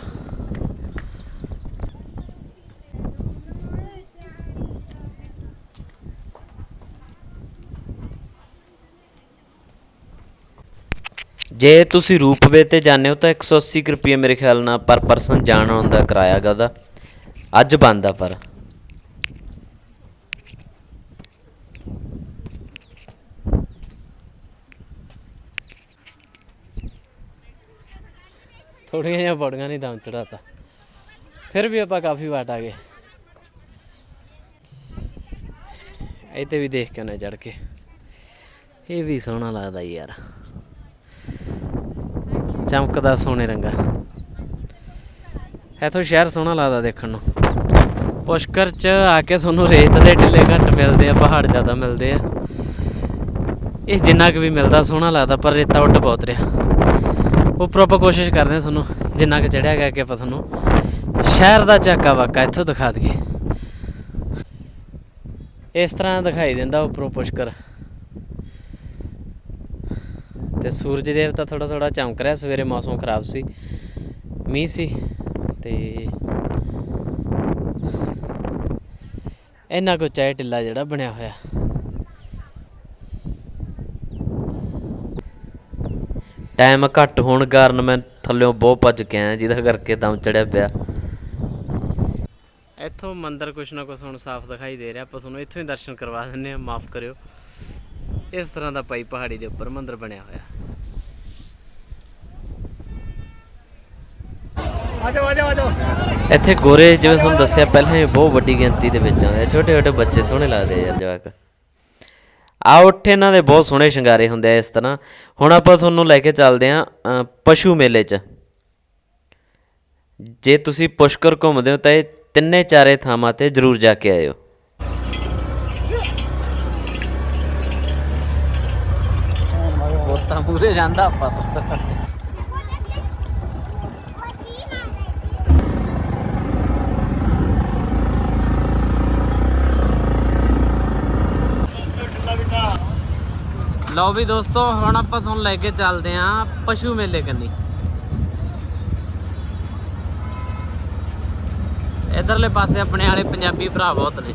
ਜੇ ਤੁਸੀਂ ਰੂਪਵੇ ਤੇ ਜਾਂਦੇ ਹੋ ਤਾਂ 180 ਕੁ ਰੁਪਏ ਮੇਰੇ ਖਿਆਲ ਨਾਲ ਪਰ ਪਰਸਨ ਜਾਣ ਆਉਣ ਦਾ ਕਿਰਾਇਆ ਗਾ ਉਹਦਾ। ਅੱਜ ਬੰਦ ਆ ਪਰ। ਥੋੜੀਆਂ ਜਿਹੀਆਂ ਬੜੀਆਂ ਨਹੀਂ ਦਮ ਚੜਾਤਾ ਫਿਰ ਵੀ ਆਪਾਂ ਕਾਫੀ ਵਾਟ ਆ ਗਏ। ਇਹ ਇੱਥੇ ਵੀ ਦੇਖ ਕੇ ਨਾ ਚੜ ਕੇ। ਇਹ ਵੀ ਸੋਹਣਾ ਲੱਗਦਾ ਈ ਯਾਰ। ਚਮਕਦਾ ਸੋਨੇ ਰੰਗਾ। ਇੱਥੋਂ ਸ਼ਹਿਰ ਸੋਹਣਾ ਲੱਗਦਾ ਦੇਖਣ ਨੂੰ। ਪੁਸ਼ਕਰ ਚ ਆ ਕੇ ਤੁਹਾਨੂੰ ਰੇਤ ਦੇ ਟਿੱਲੇ ਘੱਟ ਮਿਲਦੇ ਆ, ਪਹਾੜ ਜ਼ਿਆਦਾ ਮਿਲਦੇ ਆ। ਇਹ ਜਿੰਨਾ ਕੁ ਵੀ ਮਿਲਦਾ ਸੋਹਣਾ ਲੱਗਦਾ, ਪਰ ਰੇਤਾ ਉੱਡ ਬਹੁਤ ਰਿਹਾ। ਉੱਪਰੋਂ ਆਪਾਂ ਕੋਸ਼ਿਸ਼ ਕਰਦੇ ਹਾਂ ਤੁਹਾਨੂੰ ਜਿੰਨਾ ਕੁ ਚੜਿਆ ਗਿਆ ਕਿ ਆਪਾਂ ਤੁਹਾਨੂੰ ਸ਼ਹਿਰ ਦਾ ਝਾਕਾ ਵਾਕਾ ਇੱਥੋਂ ਦਿਖਾ ਦਈਏ। ਇਸ ਤਰ੍ਹਾਂ ਦਿਖਾਈ ਦਿੰਦਾ ਉੱਪਰੋਂ ਪੁਸ਼ਕਰ। ਤੇ ਸੂਰਜ ਦੇਵਤਾ ਥੋੜਾ ਥੋੜਾ ਚਮਕ ਰਿਹਾ, ਸਵੇਰੇ ਮੌਸਮ ਖਰਾਬ ਸੀ, ਮੀਂਹ ਸੀ ਤੇ ਇੰਨਾ ਕੁ ਚਾਹੇ ਟਿੱਲਾ ਜਿਹੜਾ ਬਣਿਆ ਹੋਇਆ। ਟਾਈਮ ਘੱਟ ਹੋਣ ਕਾਰਨ ਮੈਂ ਥੱਲਿਓਂ ਬਹੁਤ ਭੱਜ ਕੇ ਆਇਆ, ਜਿਹਦਾ ਕਰਕੇ ਦਮ ਚੜਿਆ ਪਿਆ। ਇੱਥੋਂ ਮੰਦਿਰ ਕੁਛ ਨਾ ਕੁਛ ਹੁਣ ਸਾਫ਼ ਦਿਖਾਈ ਦੇ ਰਿਹਾ, ਆਪਾਂ ਤੁਹਾਨੂੰ ਇੱਥੋਂ ਹੀ ਦਰਸ਼ਨ ਕਰਵਾ ਦਿੰਨੇ ਆ ਮਾਫ ਕਰਿਓ। ਇਸ ਤਰ੍ਹਾਂ ਦਾ ਪਾਈ ਪਹਾੜੀ ਦੇ ਉੱਪਰ ਮੰਦਿਰ ਬਣਿਆ ਹੋਇਆ। ਇੱਥੇ ਗੋਰੇ ਜਿਵੇਂ ਤੁਹਾਨੂੰ ਦੱਸਿਆ ਪਹਿਲਾਂ ਹੀ ਬਹੁਤ ਵੱਡੀ ਗਿਣਤੀ ਦੇ ਵਿੱਚ ਆਉਂਦੇ ਆ। ਛੋਟੇ ਛੋਟੇ ਬੱਚੇ ਸੋਹਣੇ ਲੱਗਦੇ ਆ ਯਾਰ ਜਵਾਕ। ਆ ਉੱਠ ਇਹਨਾਂ ਦੇ ਬਹੁਤ ਸੋਹਣੇ ਸ਼ਿੰਗਾਰੇ ਹੁੰਦੇ ਆ ਇਸ ਤਰ੍ਹਾਂ। ਹੁਣ ਆਪਾਂ ਤੁਹਾਨੂੰ ਲੈ ਕੇ ਚੱਲਦੇ ਆ ਪਸ਼ੂ ਮੇਲੇ 'ਚ। ਜੇ ਤੁਸੀਂ ਪੁਸ਼ਕਰ ਘੁੰਮਦੇ ਹੋ ਤਾਂ ਇਹ ਤਿੰਨੇ ਚਾਰੇ ਥਾਵਾਂ ਤੇ ਜ਼ਰੂਰ ਜਾ ਕੇ ਆਇਓ। ਤਾਂ ਪੂਰੇ ਜਾਂਦਾ ਆਪਾਂ ਲਓ ਵੀ ਦੋਸਤੋ, ਹੁਣ ਆਪਾਂ ਤੁਹਾਨੂੰ ਲੈ ਕੇ ਚੱਲਦੇ ਆਂ ਪਸ਼ੂ ਮੇਲੇ ਕੰਨੀ। ਇਧਰਲੇ ਪਾਸੇ ਆਪਣੇ ਵਾਲੇ ਪੰਜਾਬੀ ਭਰਾ ਬਹੁਤ ਨੇ।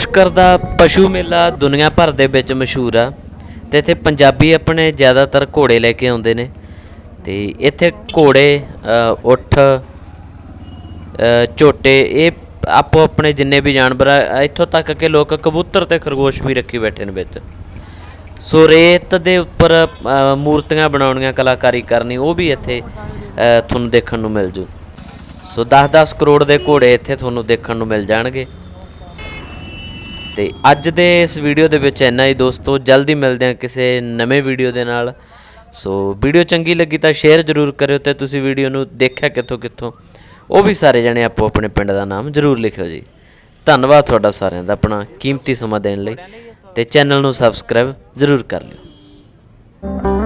ਪੁਸ਼ਕਰ ਦਾ ਪਸ਼ੂ ਮੇਲਾ ਦੁਨੀਆ ਭਰ ਦੇ ਵਿੱਚ ਮਸ਼ਹੂਰ ਆ ਤੇ ਇੱਥੇ ਪੰਜਾਬੀ ਆਪਣੇ ਜ਼ਿਆਦਾਤਰ ਘੋੜੇ ਲੈ ਕੇ ਆਉਂਦੇ ਨੇ ਤੇ ਇੱਥੇ ਘੋੜੇ ਉੱਠ ਝੋਟੇ, ਇਹ ਆਪੋ ਆਪਣੇ ਜਿੰਨੇ ਵੀ ਜਾਨਵਰ ਆ, ਇੱਥੋਂ ਤੱਕ ਕਿ ਲੋਕ ਕਬੂਤਰ ਤੇ ਖਰਗੋਸ਼ ਵੀ ਰੱਖੀ ਬੈਠੇ ਨੇ ਵਿੱਚ। ਸੋ ਰੇਤ ਦੇ ਉੱਪਰ ਮੂਰਤੀਆਂ ਬਣਾਉਣੀਆਂ, ਕਲਾਕਾਰੀ ਕਰਨੀ, ਉਹ ਵੀ ਇੱਥੇ ਤੁਹਾਨੂੰ ਦੇਖਣ ਨੂੰ ਮਿਲ ਜੂ। ਸੋ 10-10 ਕਰੋੜ ਦੇ ਘੋੜੇ ਇੱਥੇ ਤੁਹਾਨੂੰ ਦੇਖਣ ਨੂੰ ਮਿਲ ਜਾਣਗੇ। ਤੇ ਅੱਜ ਦੇ ਇਸ ਵੀਡੀਓ ਦੇ ਵਿੱਚ ਇੰਨਾ ਹੀ ਦੋਸਤੋ, ਜਲਦੀ ਮਿਲਦੇ ਹਾਂ ਕਿਸੇ ਨਵੇਂ ਵੀਡੀਓ ਦੇ ਨਾਲ। ਸੋ ਵੀਡੀਓ ਚੰਗੀ ਲੱਗੀ ਤਾਂ ਸ਼ੇਅਰ ਜ਼ਰੂਰ ਕਰਿਓ ਤੇ ਤੁਸੀਂ ਵੀਡੀਓ ਨੂੰ ਦੇਖਿਆ ਕਿੱਥੋਂ ਕਿੱਥੋਂ। ਉਹ ਵੀ ਸਾਰੇ ਜਣੇ ਆਪੋ ਆਪਣੇ ਪਿੰਡ ਦਾ ਨਾਮ ਜ਼ਰੂਰ ਲਿਖਿਓ ਜੀ। ਧੰਨਵਾਦ ਤੁਹਾਡਾ ਸਾਰਿਆਂ ਦਾ ਆਪਣਾ ਕੀਮਤੀ ਸਮਾਂ ਦੇਣ ਲਈ ਤੇ ਚੈਨਲ ਨੂੰ ਸਬਸਕ੍ਰਾਈਬ ਜ਼ਰੂਰ ਕਰ ਲਿਓ।